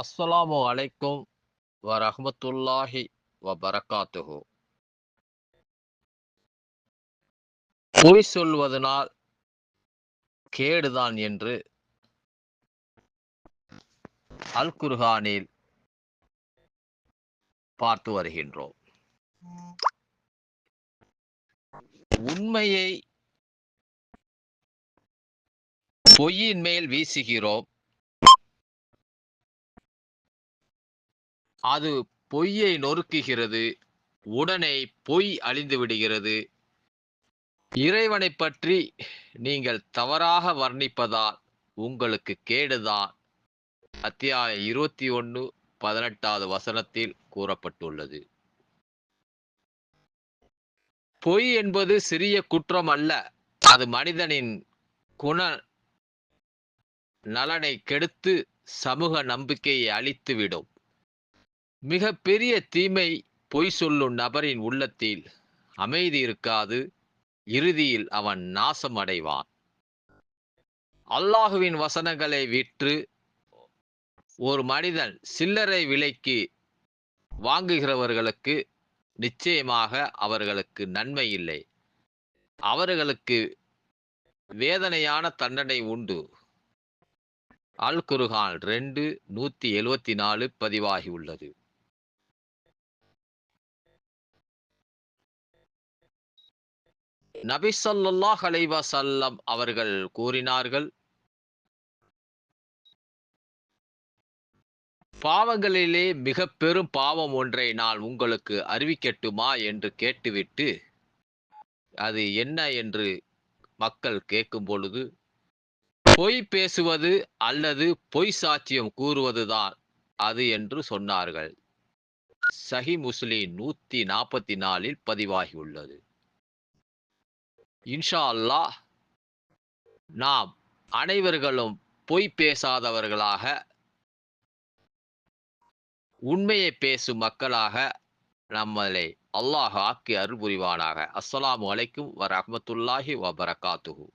அஸ்ஸலாமு அலைக்கும் வரஹ்மத்துல்லாஹி வபரகாத்துஹு. பொய் சொல்வதனால் கேடுதான் என்று அல் குர்ஹானில் பார்த்து வருகின்றோம். உண்மையை பொய்யின் மேல் வீசுகிறோம். அது பொய்யை நொறுக்குகிறது உடனே பொய் அழிந்து விடுகிறது. இறைவனை பற்றி நீங்கள் தவறாக வர்ணிப்பதால் உங்களுக்கு கேடுதான். அத்தியாயம் இருபத்தி ஒன்று பதினெட்டாவது வசனத்தில் கூறப்பட்டுள்ளது. பொய் என்பது சிறிய குற்றம் அல்ல அது மனிதனின் குண நலனை கெடுத்து சமூக நம்பிக்கையை அழித்துவிடும். மிக பெரிய தீமை பொய் சொல்லும் நபரின் உள்ளத்தில் அமைதி இருக்காது இறுதியில் அவன் நாசம் அடைவான். அல்லாஹுவின் வசனங்களை விற்று ஒரு மனிதன் சில்லறை விலைக்கு வாங்குகிறவர்களுக்கு நிச்சயமாக அவர்களுக்கு நன்மை இல்லை. அவர்களுக்கு வேதனையான தண்டனை உண்டு. அல் குருகான் ரெண்டு நூற்றி எழுவத்தி நாலு பதிவாகியுள்ளது நபி ஸல்லல்லாஹு அலைஹி சல்லம் அவர்கள் கூறினார்கள் பாவங்களிலே மிக பெரும் பாவம் ஒன்றை நான் உங்களுக்கு அறிவிக்கட்டுமா என்று கேட்டுவிட்டு அது என்ன என்று மக்கள் கேட்கும் பொழுது பொய் பேசுவது அல்லது பொய் சாட்சியம் கூறுவதுதான் அது என்று சொன்னார்கள். சஹி முஸ்லீம் நூத்தி நாற்பத்தி நாலில் பதிவாகியுள்ளது. இன்ஷா அல்லாஹ் நாம் அனைவர்களும் பொய் பேசாதவர்களாக உண்மையை பேசும் மக்களாக நம்மளை அல்லாஹ் ஆக்கி அருள் புரிவானாக. அஸ்ஸலாமு அலைக்கும் வரமத்துல்லாஹி வபரகாத்துஹூ.